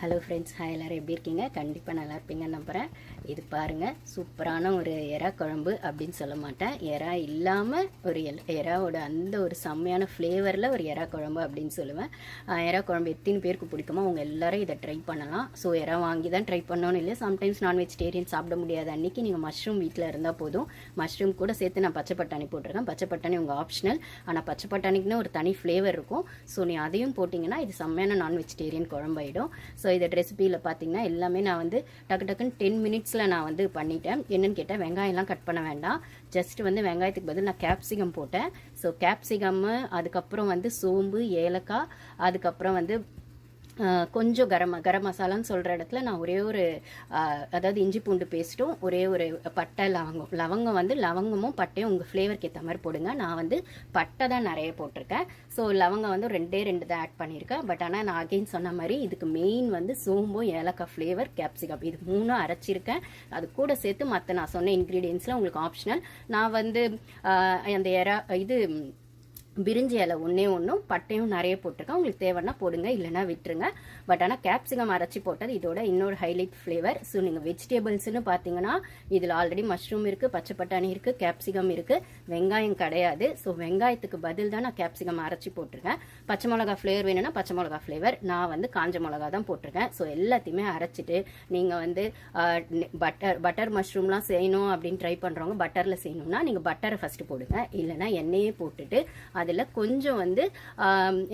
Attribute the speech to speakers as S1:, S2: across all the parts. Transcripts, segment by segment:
S1: Hello friends hi எல்லோரும் எப்படி இருக்கீங்க? கண்டிப்பாக நல்லா இருப்பீங்கன்னு நம்புகிறேன் இது பாருங்கள் சூப்பரான ஒரு எறா குழம்பு அப்படின்னு சொல்ல மாட்டேன். எறா இல்லாமல் ஒரு எல் எறாவோட அந்த ஒரு செம்மையான ஃப்ளேவரில் ஒரு எறா குழம்பு அப்படின்னு சொல்லுவேன். எறா குழம்பு எத்தனை பேருக்கு பிடிக்குமோ அவங்க எல்லாரும் இதை ட்ரை பண்ணலாம். ஸோ எறா வாங்கி தான் ட்ரை பண்ணணும்னு இல்லை. சம்டைம்ஸ் நான் வெஜிடேரியன் சாப்பிட முடியாத அன்றைக்கி நீங்கள் மஷ்ரூம் வீட்டில் இருந்தால் போதும். மஷ்ரூம் கூட சேர்த்து நான் பச்சை பட்டாணி போட்டிருக்கேன். பச்சை பட்டாணி உங்கள் ஆப்ஷனல் ஆனால் பச்சை பட்டாணிக்குன்னு ஒரு தனி ஃப்ளேவர் இருக்கும். ஸோ நீ அதையும் போட்டிங்கன்னா இது செம்மையான நான் வெஜிடேரியன் குழம்பாயிடும் ஸோ ஸோ இந்த ரெசிபியில் பார்த்தீங்கன்னா எல்லாமே நான் வந்து டக்கு டக்குன்னு டென் மினிட்ஸில் நான் வந்து பண்ணிட்டேன். என்னென்னு கேட்டால் வெங்காயம்லாம் கட் பண்ண வேண்டாம். ஜஸ்ட் வந்து வெங்காயத்துக்கு பதில் நான் கேப்சிகம் போட்டேன். ஸோ கேப்சிகம்மு அதுக்கப்புறம் வந்து சோம்பு ஏலக்காய் அதுக்கப்புறம் வந்து கொஞ்சம் கரம் கரம் மசாலான்னு சொல்கிற இடத்துல நான் ஒரே ஒரு அதாவது இஞ்சி பூண்டு பேஸ்ட்டும் ஒரே ஒரு பட்டை லவங்கம் லவங்கம் வந்து லவங்கமும் பட்டையும் உங்கள் ஃப்ளேவருக்கு ஏற்ற மாதிரி போடுங்க. நான் வந்து பட்டை தான் நிறைய போட்டிருக்கேன். ஸோ லவங்கம் வந்து ரெண்டே ரெண்டு தான் ஆட் பண்ணியிருக்கேன். பட் ஆனால் நான் அகைன் சொன்ன மாதிரி இதுக்கு மெயின் வந்து சோம்பும் ஏலக்காய் ஃப்ளேவர் கேப்சிகம் இது மூணும் அரைச்சிருக்கேன். அது கூட சேர்த்து மற்ற நான் சொன்ன இன்க்ரீடியன்ஸ்லாம் உங்களுக்கு ஆப்ஷனல் நான் வந்து அந்த எறா இது பிரிஞ்சி இலை ஒன்றே ஒன்றும் பட்டையும் நிறைய போட்டிருக்கேன். உங்களுக்கு தேவைன்னா போடுங்க இல்லைனா விட்டுருங்க. பட் ஆனால் கேப்சிகம் அரைச்சி போட்டது இதோட இன்னொரு ஹைலைட் ஃப்ளேவர் ஸோ நீங்கள் வெஜிடபிள்ஸ்னு பார்த்தீங்கன்னா இதில் ஆல்ரெடி மஷ்ரூம் இருக்குது பச்சை பட்டாணி இருக்குது கேப்சிகம் இருக்குது வெங்காயம் கிடையாது. ஸோ வெங்காயத்துக்கு பதில் தான் நான் கேப்சிகம் அரைச்சி போட்டிருக்கேன். பச்சை மிளகா ஃப்ளேவர் வேணும்னா பச்சை மிளகா ஃப்ளேவர் நான் வந்து காஞ்ச மிளகா தான் போட்டிருக்கேன். ஸோ எல்லாத்தையுமே அரைச்சிட்டு நீங்கள் வந்து பட்டர் பட்டர் மஷ்ரூம்லாம் செய்யணும் அப்படின்னு ட்ரை பண்ணுறவங்க பட்டரில் செய்யணும்னா நீங்கள் பட்டரை ஃபஸ்ட்டு போடுங்க. இல்லைன்னா எண்ணெயே போட்டுட்டு அதில் கொஞ்சம் வந்து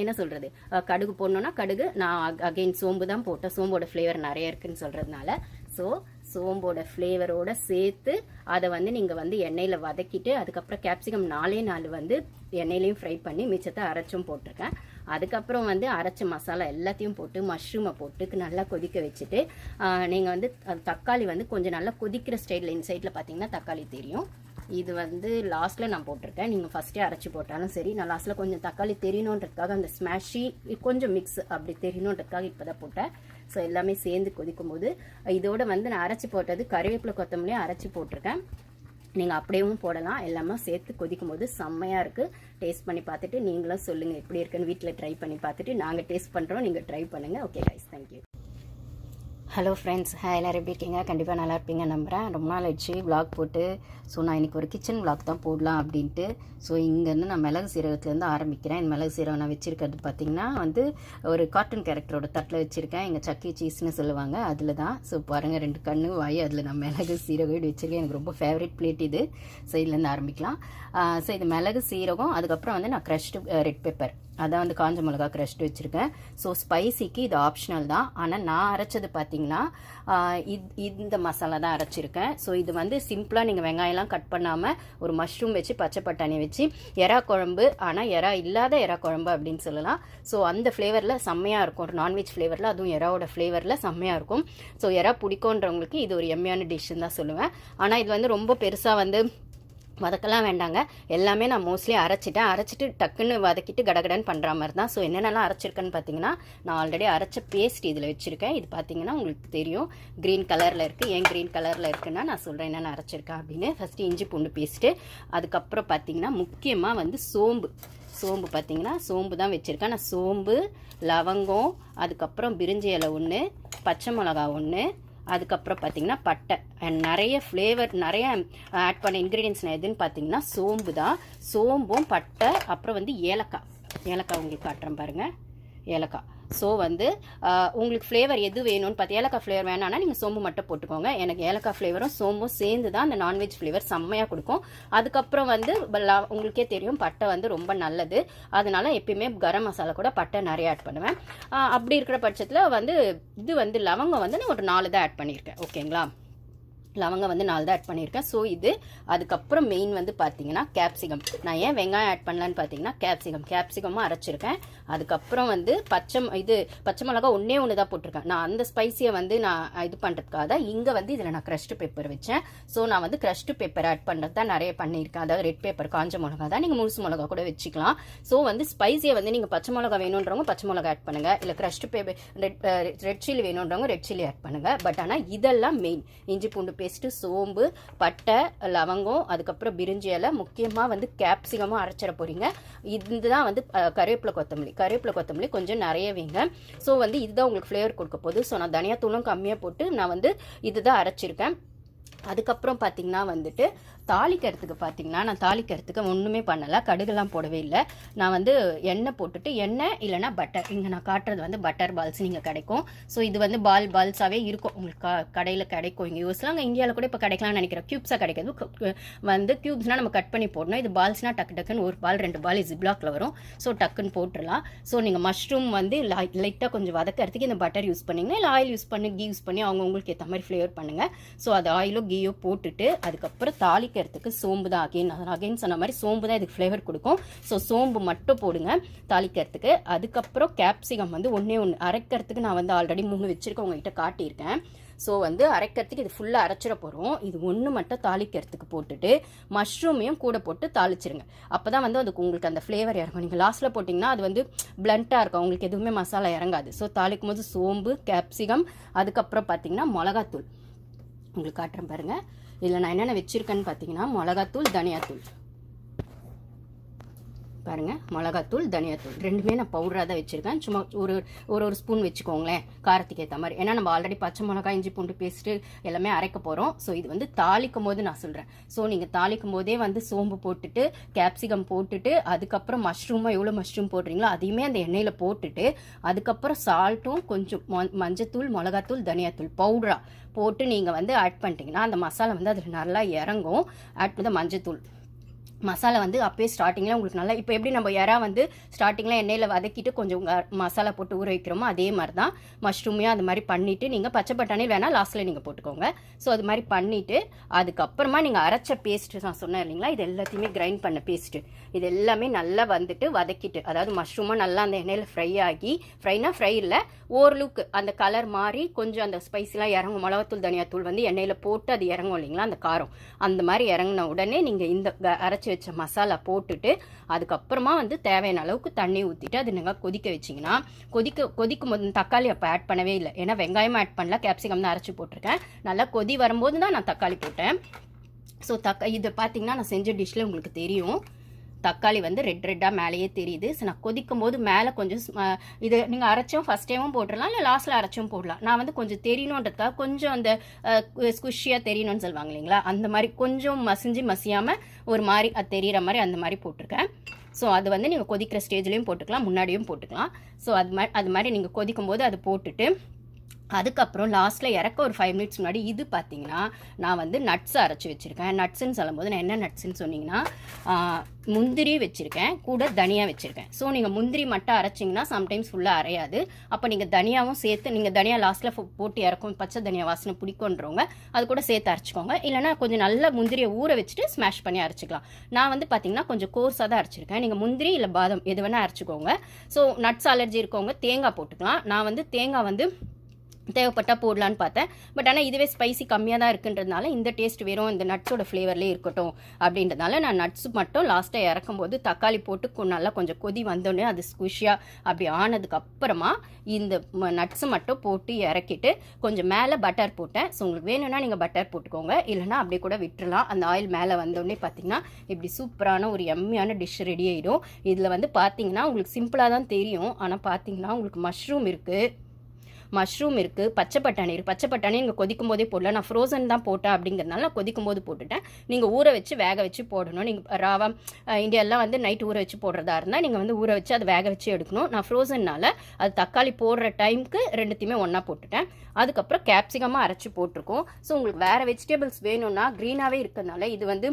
S1: என்ன சொல்கிறது கடுகு போடணுன்னா கடுகு நான் அகைன் சோம்பு தான் போட்டேன். சோம்போட ஃப்ளேவர் நிறைய இருக்குன்னு சொல்கிறதுனால ஸோ சோம்போட ஃப்ளேவரோட சேர்த்து அதை வந்து நீங்கள் வந்து எண்ணெயில் வதக்கிட்டு அதுக்கப்புறம் கேப்சிகம் நாலே நாள் வந்து எண்ணெயிலையும் ஃப்ரை பண்ணி மிச்சத்தை அரைச்சும் போட்டிருக்கேன். அதுக்கப்புறம் வந்து அரைச்ச மசாலா எல்லாத்தையும் போட்டு மஷ்ரூமை போட்டு நல்லா கொதிக்க வச்சுட்டு நீங்கள் வந்து அது தக்காளி வந்து கொஞ்சம் நல்லா கொதிக்கிற ஸ்டைலில் இந்த பார்த்தீங்கன்னா தக்காளி தெரியும். இது வந்து லாஸ்ட்டில் நான் போட்டிருக்கேன். நீங்கள் ஃபஸ்ட்டே அரைச்சி போட்டாலும் சரி நான் லாஸ்ட்டில் கொஞ்சம் தக்காளி தெரியணுன்றதுக்காக அந்த ஸ்மாஷி கொஞ்சம் மிக்ஸ் அப்படி தெரியணுன்றதுக்காக இப்போ தான் போட்டேன். ஸோ எல்லாமே சேர்ந்து கொதிக்கும் போது இதோட வந்து நான் அரைச்சி போட்டது கருவேப்பிலை கொத்தமல்லியும் அரைச்சி போட்டிருக்கேன். நீங்கள் அப்படியேவும் போடலாம். எல்லாமே சேர்த்து கொதிக்கும் போது செம்மையாக இருக்குது டேஸ்ட் பண்ணி பார்த்துட்டு நீங்களும் சொல்லுங்கள் எப்படி இருக்குன்னு வீட்டில் ட்ரை பண்ணி பார்த்துட்டு நாங்கள் டேஸ்ட் பண்ணுறோம் நீங்கள் ட்ரை பண்ணுங்கள் okay guys thank you hello friends hi எல்லோரும் எப்படி இருக்கீங்க? கண்டிப்பாக நல்லா இருப்பீங்க நம்புகிறேன் ரொம்ப நாள் ஆயிடுச்சு. விளாக் போட்டு ஸோ நான் இன்றைக்கி ஒரு கிச்சன் விளாக் தான் போடலாம் அப்படின்ட்டு ஸோ இங்கேருந்து நான் மிளகு சீரகத்துலேருந்து ஆரம்பிக்கிறேன். இந்த மிளகு சீரகம் நான் வச்சுருக்கிறது பார்த்தீங்கன்னா வந்து ஒரு கார்ட்டூன் கேரக்டரோட தட்டில் வச்சுருக்கேன். எங்கள் சக்கி சீஸ்னு e. சொல்லுவாங்க அதில் தான். ஸோ பாருங்கள் ரெண்டு கண்ணு வாய் அதில் நான் மிளகு சீரகம் இப்படி வச்சுருக்கேன். எனக்கு ரொம்ப ஃபேவரட் பிளேட் இது. ஸோ இதுலேருந்து ஆரம்பிக்கலாம். ஸோ இது மிளகு சீரகம் அதுக்கப்புறம் வந்து நான் க்ரஷ்டு ரெட் பெப்பர் அதான் வந்து காஞ்ச மிளகா க்ரஷ்டு வச்சுருக்கேன். ஸோ ஸ்பைசிக்கு இது ஆப்ஷனல் தான். ஆனால் நான் அரைச்சது பார்த்தீங்கன்னா இது இந்த மசாலா தான் அரைச்சிருக்கேன். ஸோ இது வந்து சிம்பிளாக நீங்கள் வெங்காயம்லாம் கட் பண்ணாமல் ஒரு மஷ்ரூம் வச்சு பச்சை பட்டாணி வச்சு எறா குழம்பு. ஆனால் எறா இல்லாத எறா குழம்பு அப்படின்னு சொல்லலாம். ஸோ அந்த ஃப்ளேவரில் செம்மையாக இருக்கும். ஒரு நான்வெஜ் ஃப்ளேவரில் அதுவும் எறாவோட ஃப்ளேவரில் செம்மையாக இருக்கும். ஸோ எறா பிடிக்குன்றவங்களுக்கு இது ஒரு எம்மையான டிஷ்ஷுன்னு தான் சொல்லுவேன். ஆனால் இது வந்து ரொம்ப பெருசாக வந்து வதக்கலாம் வேண்டாங்க. எல்லாமே நான் மோஸ்ட்லி அரைச்சிட்டேன். அரைச்சிட்டு டக்குன்னு வதக்கிட்டு கடகடன்னு பண்ணுற மாதிரி தான். ஸோ என்னென்னலாம் அரைச்சிருக்கேன்னு பார்த்தீங்கன்னா நான் ஆல்ரெடி அரைச்ச பேஸ்ட் இதில் வச்சுருக்கேன். இது பார்த்தீங்கன்னா உங்களுக்கு தெரியும். க்ரீன் கலரில் இருக்குது ஏன் க்ரீன் கலரில் இருக்குன்னா நான் சொல்கிறேன் என்னென்ன அரைச்சிருக்கேன் அப்படின்னு. ஃபஸ்ட்டு இஞ்சி பூண்டு பேஸ்ட்டு அதுக்கப்புறம் பார்த்தீங்கன்னா முக்கியமாக வந்து சோம்பு. சோம்பு பார்த்தீங்கன்னா சோம்பு தான் வச்சுருக்கேன். நான் சோம்பு லவங்கம் அதுக்கப்புறம் பிரிஞ்சி இலை ஒன்று பச்சை மிளகா ஒன்று அதுக்கப்புறம் பார்த்தீங்கன்னா பட்டை. அண்ட் நிறைய ஃப்ளேவர் நிறைய uh, ஆட் பண்ண இன்க்ரீடியன்ஸ் நான் எதுன்னு பார்த்தீங்கன்னா சோம்பு தான். சோம்பும் பட்டை அப்புறம் வந்து ஏலக்காய். ஏலக்காய் உங்களுக்கு காட்டுறேன் பாருங்கள் ஏலக்காய். ஸோ வந்து உங்களுக்கு ஃப்ளேவர் எது வேணும்னு பார்த்து ஏலக்காய் ஃப்ளேவர் வேணாம்னா நீங்கள் சோம்பு மட்டும் போட்டுக்கோங்க. எனக்கு ஏலக்காய் ஃப்ளேவரும் சோம்பும் சேர்ந்து தான் அந்த நான்வெஜ் ஃப்ளேவர் செம்மையாக கொடுக்கும். அதுக்கப்புறம் வந்து உங்களுக்கே தெரியும் பட்டை வந்து ரொம்ப நல்லது. அதனால எப்பயுமே கரம் மசாலா கூட பட்டை நிறைய ஆட் பண்ணுவேன். அப்படி இருக்கிற பட்சத்தில் வந்து இது வந்து லவங்கம் வந்து நான் ஒரு நாலு தான் ஆட் பண்ணியிருக்கேன். ஓகேங்களா லவங்கம் வந்து நாலு தான் ஆட் பண்ணியிருக்கேன். ஸோ இது அதுக்கப்புறம் மெயின் வந்து பார்த்தீங்கன்னா கேப்சிகம் நான் ஏன் வெங்காயம் ஆட் பண்ணலான்னு பார்த்தீங்கன்னா கேப்சிகம் கேப்சிகமாக அரைச்சிருக்கேன். அதுக்கப்புறம் வந்து பச்சை இது பச்சை மிளகா ஒன்றே ஒன்று தான் போட்டிருக்கேன். நான் அந்த ஸ்பைசியை வந்து நான் இது பண்ணுறதுக்காக தான் இங்கே வந்து இதில் நான் க்ரஷ்டு பேப்பர் வச்சேன். ஸோ நான் வந்து க்ரஷ்டு பேப்பர் ஆட் பண்ணுறது தான் நிறைய பண்ணியிருக்கேன். அதாவது ரெட் பேப்பர் காஞ்ச மிளகா தான். நீங்கள் முழுசு மிளகா கூட வச்சுக்கலாம். ஸோ வந்து ஸ்பைசியை வந்து நீங்கள் பச்சை மிளகா வேணுன்றவங்க பச்சை மிளகா ஆட் பண்ணுங்கள் இல்லை crushed pepper red red chilli வேணுன்றவங்க ரெட் சில்லி ஆட் பண்ணுங்கள் பட் ஆனால் இதெல்லாம் மெயின் இஞ்சி பூண்டு பேஸ்ட்டு சோம்பு பட்டை லவங்கம் அதுக்கப்புறம் பிரிஞ்சி இலை முக்கியமாக வந்து கேப்சிகமும் அரைச்சிட போகிறீங்க இதுதான் வந்து கருவேப்பிலை கொத்தமல்லி. கருவேப்பிலை கொத்தமல்லி கொஞ்சம் நிறைய வைங்க. ஸோ வந்து இதுதான் உங்களுக்கு ஃப்ளேவர் கொடுக்க போகுது. ஸோ நான் தனியாத்தூளும் கம்மியாக போட்டு நான் வந்து இதுதான் அரைச்சிருக்கேன். அதுக்கப்புறம் பார்த்தீங்கன்னா வந்துட்டு தாளிக்கிறதுக்கு பார்த்தீங்கன்னா நான் தாளிக்கிறதுக்கு ஒன்றுமே பண்ணலை கடுகுலாம் போடவே இல்லை. நான் வந்து எண்ணெய் போட்டுட்டு எண்ணெய் இல்லைன்னா பட்டர் இங்கே நான் காட்டுறது வந்து பட்டர் பால்ஸ் நீங்கள் கிடைக்கும். ஸோ இது வந்து பால் பால்ஸாகவே இருக்கும். உங்களுக்கு க கடையில் கிடைக்கும். இங்கே யூஸ்லாம் அங்கே இந்தியாவில் கூட இப்போ கிடைக்கலாம்னு நினைக்கிறேன். க்யூப்ஸாக கிடைக்காது வந்து க்யூப்ஸ்னால் நம்ம கட் பண்ணி போடணும். இது பால்ஸ்னால் டக்கு டக்குன்னு ஒரு பால் ரெண்டு பால் ஜிப்லாக்ல வரும். ஸோ டக்குன்னு போட்டுடலாம் ஸோ நீங்கள் மஷ்ரூம் வந்து லைட்டாக கொஞ்சம் வதக்கிறதுக்கு இந்த பட்டர் யூஸ் பண்ணிங்கன்னா இல்லை ஆயில் யூஸ் பண்ணி கீ யூஸ் பண்ணி அவங்க உங்களுக்கு ஏற்ற மாதிரி ஃப்ளேவர் பண்ணுங்கள் ஸோ அது ஆயிலோ அங்கேயோ போட்டுட்டு அதுக்கப்புறம் தாளிக்கிறதுக்கு சோம்பு தான். அகைன் அகெயின் சொன்ன மாதிரி சோம்பு தான் இதுக்கு ஃப்ளேவர் கொடுக்கும். ஸோ சோம்பு மட்டும் போடுங்க. தாளிக்கிறதுக்கு. அதுக்கப்புறம் கேப்சிகம் வந்து ஒன்றே ஒன்று அரைக்கிறதுக்கு நான் வந்து ஆல்ரெடி மூணு வச்சுருக்கேன். உங்ககிட்ட காட்டியிருக்கேன். ஸோ வந்து அரைக்கிறதுக்கு இது ஃபுல்லாக அரைச்சிட போகிறோம் இது ஒன்று மட்டும் தாளிக்கிறதுக்கு போட்டுட்டு மஷ்ரூமையும் கூட போட்டு தாளிச்சிருங்க. அப்போ தான் வந்து அதுக்கு உங்களுக்கு அந்த ஃப்ளேவர் இறங்கும். நீங்கள் லாஸ்ட்டில் போட்டிங்கன்னா அது வந்து பிளண்ட்டாக இருக்கும். உங்களுக்கு எதுவுமே மசாலா இறங்காது. ஸோ தாளிக்கும் போது சோம்பு கேப்சிகம் அதுக்கப்புறம் பார்த்தீங்கன்னா மிளகாத்தூள். உங்களுக்கு காட்டுறேன் பாருங்கள் இதில் நான் என்னென்ன வச்சுருக்கேன்னு பார்த்தீங்கன்னா மிளகாத்தூள் தனியாத்தூள். பாருங்க மிளகாத்தூள் தனியாத்தூள். ரெண்டுமே நான் பவுடராக தான் வச்சுருக்கேன். சும்மா ஒரு ஒரு ஒரு ஸ்பூன் வச்சுக்கோங்களேன் காரத்துக்கு ஏற்ற மாதிரி. ஏன்னா நம்ம ஆல்ரெடி பச்சை மிளகா இஞ்சி பூண்டு பேஸ்ட்டு எல்லாமே அரைக்க போகிறோம் ஸோ இது வந்து தாளிக்கும் போது நான் சொல்கிறேன் ஸோ நீங்கள் தாளிக்கும் போதே வந்து சோம்பு போட்டுட்டு கேப்சிகம் போட்டுட்டு அதுக்கப்புறம் மஷ்ரூமாக எவ்வளோ மஷ்ரூம் போடுறீங்களோ அதையுமே அந்த எண்ணெயில் போட்டுட்டு அதுக்கப்புறம் சால்ட்டும் கொஞ்சம் மஞ்சத்தூள் மிளகாத்தூள் தனியாத்தூள் பவுடரா போட்டு நீங்கள் வந்து ஆட் பண்ணிட்டீங்கன்னா அந்த மசாலா வந்து அதில் நல்லா இறங்கும். ஆட் பண்ண மஞ்சத்தூள். மசாலா வந்து அப்பயே ஸ்டார்டிங்கில் உங்களுக்கு நல்லா இப்போ எப்படி நம்ம இறா வந்து ஸ்டார்டிங்கில் எண்ணெயில் வதக்கிட்டு கொஞ்சம் மசாலா போட்டு ஊற வைக்கிறோமோ அதே மாதிரி தான் மஷ்ரூமையும் அது மாதிரி பண்ணிவிட்டு நீங்கள் பச்சை பட்டாணி வேணால் லாஸ்ட்டில் நீங்கள் போட்டுக்கோங்க. ஸோ அது மாதிரி பண்ணிவிட்டு அதுக்கப்புறமா நீங்கள் அரைச்ச பேஸ்ட்டு நான் சொன்னேன் இல்லைங்களா இது எல்லாத்தையுமே கிரைண்ட் பண்ண பேஸ்ட்டு இது எல்லாமே நல்லா வந்துட்டு வதக்கிட்டு அதாவது மஷ்ரூமாக நல்லா அந்த எண்ணெயில் ஃப்ரை ஆகி ஃப்ரைனா ஃப்ரை இல்லை ஓரளவுக்கு அந்த கலர் மாறி கொஞ்சம் அந்த ஸ்பைஸ்லாம் இறங்கும் மிளகாத்தூள் தனியாத்தூள் வந்து எண்ணெயில் போட்டு அது இறங்கும் இல்லைங்களா அந்த காரம். அந்த மாதிரி இறங்கின உடனே நீங்கள் இந்த அரைச்சி வச்ச மசாலா போட்டுட்டு அதுக்கப்புறமா வந்து தேவையான அளவுக்கு தண்ணி ஊற்றிட்டு அது நீங்கள் கொதிக்க வச்சிங்கன்னா கொதிக்க கொதிக்கும் போது தக்காளி அப்போ ஆட் பண்ணவே இல்லை. ஏன்னா வெங்காயமும் ஆட் பண்ணல கேப்சிகம் தான் அரைச்சி போட்டிருக்கேன். நல்லா கொதி வரும்போது தான் நான் தக்காளி போட்டேன். ஸோ தக்கா இது பார்த்தீங்கன்னா நான் செஞ்ச டிஷ்ஷில் உங்களுக்கு தெரியும். தக்காளி வந்து ரெட் ரெட்டாக மேலேயே தெரியுது. ஸோ நான் கொதிக்கும் போது மேலே கொஞ்சம் இது நீங்கள் அரைச்சும் ஃபஸ்ட் டைமும் போட்டுடலாம் இல்லை லாஸ்ட்டில் அரைச்சும் போடலாம். நான் வந்து கொஞ்சம் தெரியணுன்றதுக்காக கொஞ்சம் அந்த ஸ்குஷியாக தெரியணும்னு சொல்லுவாங்க இல்லைங்களா? அந்த மாதிரி கொஞ்சம் மசிஞ்சு மசியாமல் ஒரு மாதிரி அது தெரிகிற மாதிரி அந்த மாதிரி போட்டிருக்கேன். ஸோ அது வந்து நீங்கள் கொதிக்கிற ஸ்டேஜ்லேயும் போட்டுக்கலாம் முன்னாடியும் போட்டுக்கலாம். ஸோ அது மாதிரி அது மாதிரி நீங்கள் கொதிக்கும் போது அது போட்டுட்டு அதுக்கப்புறம் லாஸ்ட்டில் இறக்க ஒரு ஃபைவ் மினிட்ஸ் முன்னாடி இது பார்த்தீங்கன்னா நான் வந்து நட்ஸ் அரைச்சி வச்சுருக்கேன். நட்ஸுன்னு சொல்லும்போது நான் என்ன நட்ஸுன்னு சொன்னீங்கன்னா முந்திரி வச்சுருக்கேன். கூட தனியா வச்சுருக்கேன். ஸோ நீங்கள் முந்திரி மட்டும் அரைச்சிங்கன்னா சம்டைம்ஸ் ஃபுல்லாக அரையாது. அப்போ நீங்கள் தனியாவும் சேர்த்து நீங்கள் தனியாக லாஸ்ட்டில் போட்டு இறக்கும். பச்சை தனியா வாசனை பிடிக்குன்றவங்க அது கூட சேர்த்து அரைச்சிக்கோங்க. இல்லைனா கொஞ்சம் நல்ல முந்திரியை ஊற வச்சுட்டு ஸ்மாஷ் பண்ணி அரைச்சிக்கலாம். நான் வந்து பார்த்தீங்கன்னா கொஞ்சம் கோர்ஸாக தான் அரைச்சிருக்கேன். நீங்கள் முந்திரி இல்லை பாதம் எது வேணால் அரைச்சிக்கோங்க. ஸோ நட்ஸ் அலர்ஜி இருக்கவங்க தேங்காய் போட்டுக்கலாம். நான் வந்து தேங்காய் வந்து தேவைப்பட்டா போடலான்னு பார்த்தேன். பட் ஆனால் இதுவே ஸ்பைசி கம்மியாக தான் இருக்குன்றதுனால இந்த டேஸ்ட் வெறும் இந்த நட்ஸோட ஃப்ளேவர்லேயே இருக்கட்டும் அப்படின்றதுனால நான் நட்ஸ் மட்டும் லாஸ்ட்டாக இறக்கும்போது தக்காளி போட்டு நல்லா கொஞ்சம் கொதி வந்தோடனே அது ஸ்குஷியாக அப்படி ஆனதுக்கப்புறமா இந்த நட்ஸு மட்டும் போட்டு இறக்கிட்டு கொஞ்சம் மேலே பட்டர் போட்டேன். ஸோ உங்களுக்கு வேணும்னா நீங்கள் பட்டர் போட்டுக்கோங்க. இல்லைனா அப்படியே கூட விட்டுறலாம். அந்த ஆயில் மேலே வந்தோடனே பார்த்தீங்கன்னா இப்படி சூப்பரான ஒரு எம்மியான டிஷ் ரெடி ஆகிடும் இதில் வந்து பார்த்தீங்கன்னா உங்களுக்கு சிம்பிளாக தான் தெரியும். ஆனால் பார்த்தீங்கன்னா உங்களுக்கு மஷ்ரூம் இருக்குது மஷ்ரூம் இருக்குது பச்சை பட்டாணி இருக்குது பச்சை பட்டாணி நீங்கள் கொதிக்கும் போதே போடல. நான் ஃப்ரோசன் தான் போட்டேன் அப்படிங்கிறதுனால நான் கொதிக்கும் போது போட்டுட்டேன். நீங்கள் ஊற வச்சு வேக வச்சு போடணும். நீங்கள் ராவா இந்தியாலாம் வந்து நைட் ஊற வச்சு போடுறதா இருந்தால் நீங்கள் வந்து ஊற வச்சு அதை வேக வச்சு எடுக்கணும். நான் ஃப்ரோசன்னால அது தக்காளி போடுற டைமுக்கு ரெண்டுத்தையுமே ஒன்றா போட்டுட்டேன். அதுக்கப்புறம் கேப்சிகமாக அரைச்சி போட்டிருக்கோம். ஸோ உங்களுக்கு வேறு வெஜிடபிள்ஸ் வேணும்னா க்ரீனாகவே இருக்கிறதுனால இது வந்து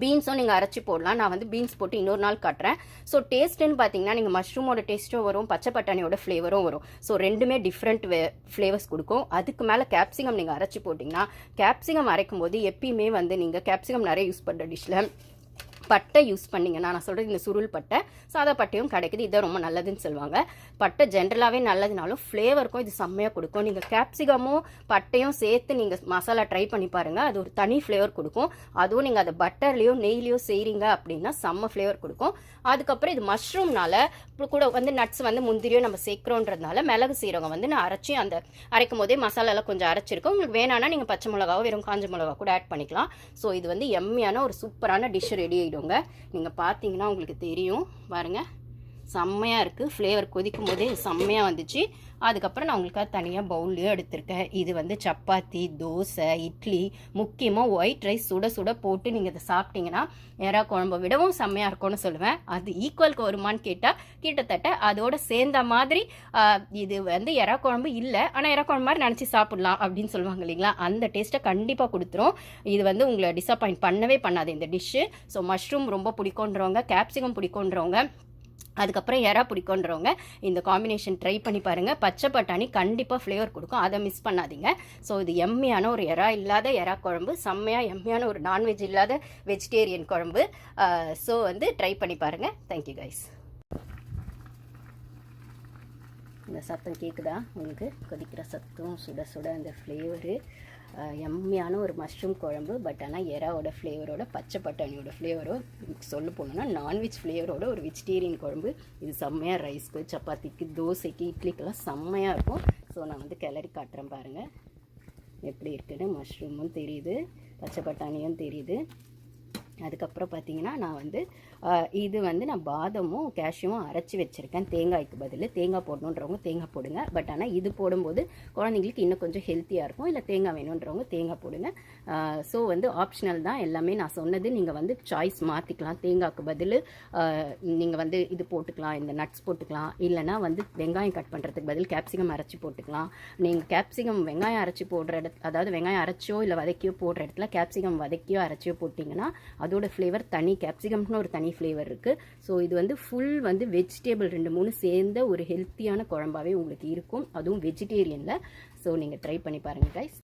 S1: பீன்ஸும் நீங்கள் அரைச்சி போடலாம். நான் வந்து பீன்ஸ் போட்டு இன்னொரு நாள் காட்டுறேன். ஸோ டேஸ்ட்டுன்னு பார்த்தீங்கன்னா நீங்கள் மஷ்ரூமோட டேஸ்ட்டும் வரும் பச்சை பட்டாணியோட ஃப்ளேவரும் வரும். ஸோ ரெண்டுமே டிஃப்ரெண்ட் ஃப்ளேவர்ஸ் கொடுக்கும். அதுக்கு மேலே கேப்சிகம் நீங்கள் அரைச்சி போட்டிங்கன்னா கேப்சிகம் அரைக்கும் போது எப்பயுமே வந்து நீங்கள் கேப்சிகம் நிறைய யூஸ் பண்ணுற டிஷ்ஷில் பட்டை யூஸ் பண்ணிங்கன்னா நான் சொல்கிறது இந்த சுருள் பட்டை சாதா பட்டையும் கிடைக்குது இதை ரொம்ப நல்லதுன்னு சொல்லுவாங்க. பட்டை ஜென்ரலாகவே நல்லதுனாலும் ஃப்ளேவருக்கும் இது செம்மையாக கொடுக்கும். நீங்கள் கேப்சிகமும் பட்டையும் சேர்த்து நீங்கள் மசாலா ட்ரை பண்ணி பாருங்கள் அது ஒரு தனி ஃப்ளேவர் கொடுக்கும். அதுவும் நீங்கள் அதை பட்டர்லேயோ நெய்லேயோ செய்கிறீங்க அப்படின்னா செம்ம ஃப்ளேவர் கொடுக்கும். அதுக்கப்புறம் இது மஷ்ரூம்னால கூட வந்து நட்ஸ் வந்து முந்திரியோ நம்ம சேர்க்குறோன்றதுனால மிளகு சீரகம் வந்து நான் அரைச்சி அந்த அரைக்கும் போதே மசாலாலாம் கொஞ்சம் அரைச்சிருக்கோம் உங்களுக்கு வேணான்னா நீங்கள் பச்சை மிளகாவோ வெறும் காஞ்ச மிளகா கூட ஆட் பண்ணிக்கலாம். ஸோ இது வந்து எம்மியான ஒரு சூப்பரான டிஷ் ரெடி ஆகிடுங்க நீங்கள் பார்த்தீங்கன்னா உங்களுக்கு தெரியும். பாருங்கள் செம்மையாக இருக்குது ஃப்ளேவர் கொதிக்கும் போதே செம்மையாக வந்துச்சு. அதுக்கப்புறம் நான் உங்களுக்காக தனியாக பவுல்லையும் எடுத்திருக்கேன். இது வந்து சப்பாத்தி தோசை இட்லி முக்கியமாக ஒயிட் ரைஸ் சுட சுட போட்டு நீங்கள் இதை சாப்பிட்டீங்கன்னா எறா குழம்பு விடவும் செம்மையாக இருக்கும்னு சொல்லுவேன். அது ஈக்குவலுக்கு வருமான்னு கேட்டால் கிட்டத்தட்ட அதோட சேர்ந்த மாதிரி இது வந்து எறா குழம்பு இல்லை. ஆனால் எறா குழம்பு மாதிரி நினச்சி சாப்பிட்லாம் அப்படின்னு சொல்லுவாங்க இல்லைங்களா? அந்த டேஸ்ட்டை கண்டிப்பாக கொடுத்துரும். இது வந்து உங்களை டிசப்பாயிண்ட் பண்ணவே பண்ணாது இந்த டிஷ்ஷு ஸோ மஷ்ரூம் ரொம்ப பிடிக்குன்றவங்க கேப்சிகம் பிடிக்குன்றவங்க அதுக்கப்புறம் எறா பிடிக்குன்றவங்க இந்த காம்பினேஷன் ட்ரை பண்ணி பாருங்கள் பச்சை பட்டாணி கண்டிப்பாக ஃப்ளேவர் கொடுக்கும். அதை மிஸ் பண்ணாதீங்க. ஸோ இது எம்மையான ஒரு எறா இல்லாத எறா குழம்பு. செம்மையாக எம்மையான ஒரு நான்வெஜ் இல்லாத வெஜிடேரியன் குழம்பு. ஸோ வந்து ட்ரை பண்ணி பாருங்கள் தேங்க்யூ கைஸ் இந்த சத்தம் கேட்குதா உங்களுக்கு கொதிக்கிற சத்தம் சுட சுட அந்த ஃப்ளேவரு எம்மியான ஒரு மஷ்ரூம் குழம்பு பட் ஆனால் எறாவோட ஃப்ளேவரோட பச்சை பட்டாணியோட ஃப்ளேவரோ சொல்ல போனோம்னா நான்வெஜ் ஃப்ளேவரோட ஒரு வெஜிடேரியன் குழம்பு. இது செம்மையாக ரைஸ்க்கு சப்பாத்திக்கு தோசைக்கு இட்லிக்கெல்லாம் செம்மையாக இருக்கும். ஸோ நான் வந்து கிளறி காட்டுறேன் பாருங்கள் எப்படி இருக்குன்னு மஷ்ரூமும் தெரியுது பச்சை பட்டாணியும் தெரியுது. அதுக்கப்புறம் பார்த்தீங்கன்னா நான் வந்து இது வந்து நான் பாதமும் கேஷ்யூவும் அரைச்சி வச்சுருக்கேன். தேங்காய்க்கு பதில். தேங்காய் போடணுன்றவங்க தேங்காய் போடுங்க. பட் ஆனால் இது போடும்போது குழந்தைங்களுக்கு இன்னும் கொஞ்சம் ஹெல்த்தியாக இருக்கும். இல்லை தேங்காய் வேணுன்றவங்க தேங்காய் போடுங்க. ஸோ வந்து ஆப்ஷனல் தான் எல்லாமே நான் சொன்னது. நீங்கள் வந்து சாய்ஸ் மாற்றிக்கலாம் தேங்காய்க்கு பதில் நீங்கள் வந்து இது போட்டுக்கலாம். இந்த நட்ஸ் போட்டுக்கலாம். இல்லைனா வந்து வெங்காயம் கட் பண்ணுறதுக்கு பதில் கேப்சிகம் அரைச்சி போட்டுக்கலாம். நீங்கள் கேப்சிகம் வெங்காயம் அரைச்சி போடுற இடத்து அதாவது வெங்காயம் அரைச்சோ இல்லை வதக்கியோ போடுற இடத்துல கேப்சிகம் வதக்கியோ அரைச்சியோ போட்டிங்கன்னா அதோட ஃப்ளேவர் தனி. கேப்சிகம்னு ஒரு தனி ஃப்ளேவர் இருக்குது ஸோ இது வந்து ஃபுல் வந்து வெஜிடேபிள் ரெண்டு மூணு சேர்ந்த ஒரு ஹெல்த்தியான குழம்பாவே உங்களுக்கு இருக்கும். அதுவும் வெஜிடேரியனில் ஸோ நீங்கள் ட்ரை பண்ணி பாருங்கள் கைஸ்